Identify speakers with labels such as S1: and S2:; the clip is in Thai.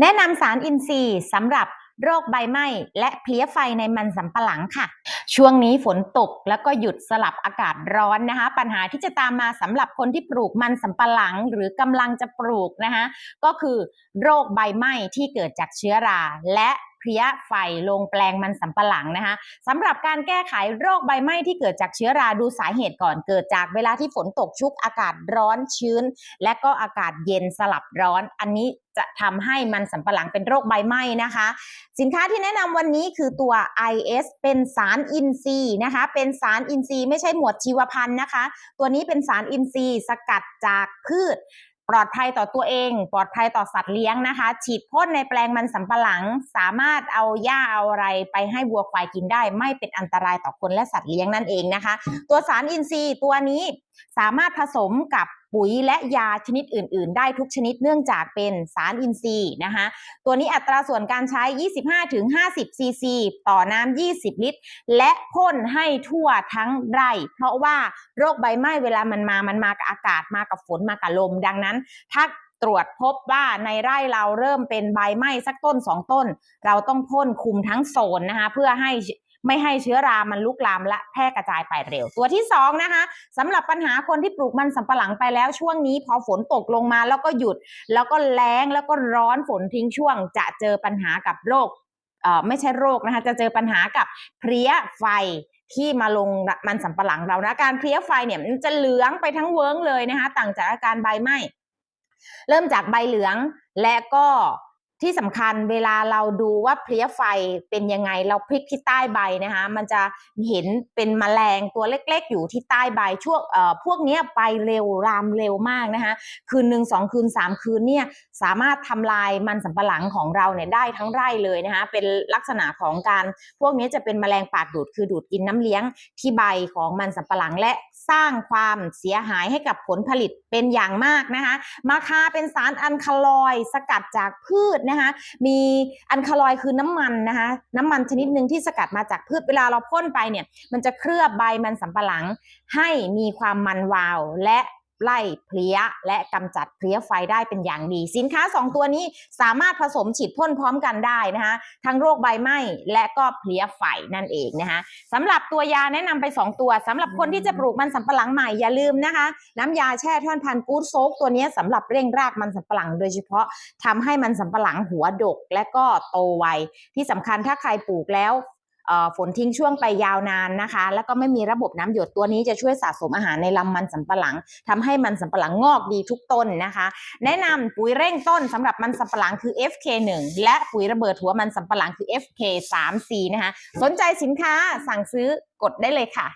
S1: แนะนำสารอินทรีย์สำหรับโรคใบไหม้และเพลี้ยไฟในมันสำปะหลังค่ะ ช่วงนี้ฝนตกแล้วก็หยุดสลับอากาศร้อนนะคะ ปัญหาที่จะตามมาสำหรับคนที่ปลูกมันสำปะหลังหรือกำลังจะปลูกนะคะ ก็คือโรคใบไหม้ที่เกิดจากเชื้อราและ เพลี้ยไฟลงแปลงมันสำปะหลังนะคะสำหรับการแก้ไขโรคใบไหม้ที่เกิดจากเชื้อราดูสาเหตุก่อนเกิดจากเวลาที่ฝนตกชุกอากาศร้อนชื้น และก็อากาศเย็นสลับร้อน อันนี้จะทำให้มันสำปะหลังเป็นโรคใบไหม้นะคะ สินค้าที่แนะนำวันนี้คือตัว IS เป็นสารอินทรีย์นะคะ เป็นสารอินทรีย์ไม่ใช่หมวดชีวพันธุ์นะคะ ตัวนี้เป็นสารอินทรีย์สกัดจากพืช ปลอดภัยต่อตัวเอง ปลอดภัยต่อสัตว์เลี้ยงนะคะ ฉีดพ่นในแปลงมันสำปะหลัง สามารถเอาหญ้าเอาอะไรไปให้วัวควายกินได้ ไม่เป็นอันตรายต่อคนและสัตว์เลี้ยงนั่นเองนะคะ ตัวสารอินทรีย์ตัวนี้สามารถผสมกับ ปุ๋ยและยาชนิดอื่น ๆ ได้ทุกชนิดเนื่องจากเป็นสารอินทรีย์นะคะตัวนี้อัตราส่วนการใช้ 25-50 ซีซี ต่อน้ำ 20 ลิตร และพ่นให้ทั่วทั้งไร่ เพราะว่าโรคใบไหม้เวลามันมา มันมากับอากาศมากับฝนมากับลม ดังนั้น ถ้าตรวจพบว่าในไร่เราเริ่มเป็นใบไหม้สักต้นสองต้น เราต้องพ่นคุมทั้งโซนนะคะเพื่อให้ ไม่ให้เชื้อรามันลุกลามและแพร่กระจายไปเร็ว ตัวที่สองนะคะสำหรับปัญหาคนที่ปลูกมันสำปะหลังไปแล้วช่วงนี้พอฝนตกลงมาแล้วก็หยุด แล้วก็แล้งแล้วก็ร้อนฝนทิ้งช่วง จะเจอปัญหากับโรคเอ่อไม่ใช่โรคนะคะ จะเจอปัญหากับเพลี้ยไฟที่มาลงมันสำปะหลังเรานะ การเพลี้ยไฟเนี่ยมันจะเหลืองไปทั้งเวิ้งเลยนะคะ ต่างจากอาการใบไหม้เริ่มจากใบเหลืองและก็ ที่สำคัญเวลาเราดูว่าเพลี้ยไฟเป็นยังไง เราพลิกที่ใต้ใบนะคะ มันจะเห็นเป็นแมลงตัวเล็กๆ อยู่ที่ใต้ใบช่วงเอ่อพวกนี้ไปเร็วรามเร็วมากนะคะ คืนหนึ่งสองคืนสามคืนเนี่ยสามารถทำลายมันสำปะหลังของเราเนี่ยได้ทั้งไร่เลยนะคะ เป็นลักษณะของการพวกนี้จะเป็นแมลงปากดูดคือดูดกินน้ำเลี้ยงที่ใบของมันสำปะหลังและสร้างความเสียหายให้กับผลผลิตเป็นอย่างมากนะคะ มาคาเป็นสารอันคาลอยสกัดจากพืชนะคะมีอันคาลอยคือน้ำมันนะคะน้ำมันชนิดหนึ่งที่สกัดมาจากพืชเวลาเราพ่นไปเนี่ยมันจะเคลือบใบมันสำปะหลังให้มีความมันวาว และ ไล่เพลี้ยและกำจัดเพลี้ยไฟได้เป็นอย่างดี สินค้า 2 ตัวนี้สามารถผสมฉีดพ่นพร้อมกันได้นะคะทั้งโรคใบไหม้และก็เพลี้ยไฟนั่นเองนะคะสำหรับตัวยาแนะนำไป 2 ตัวสำหรับคนที่จะปลูกมันสำปะหลังใหม่อย่าลืมนะคะ น้ำยาแช่ท่อนพันกูดโซกตัวนี้สำหรับเร่งรากมันสำปะหลัง โดยเฉพาะทำให้มันสำปะหลังหัวดกและก็โตไวที่สำคัญถ้าใครปลูกแล้ว ฝนทิ้งช่วงไปยาวนานนะคะ แล้วก็ไม่มีระบบน้ำหยดตัวนี้จะช่วยสะสมอาหารในลำมันสำปะหลังทำให้มันสำปะหลังงอกดีทุกต้นนะคะ แนะนำปุ๋ยเร่งต้นสำหรับมันสำปะหลังคือ FK1 และปุ๋ยระเบิดหัวมันสำปะหลังคือ FK3C นะคะ สนใจสินค้าสั่งซื้อกดได้เลยค่ะ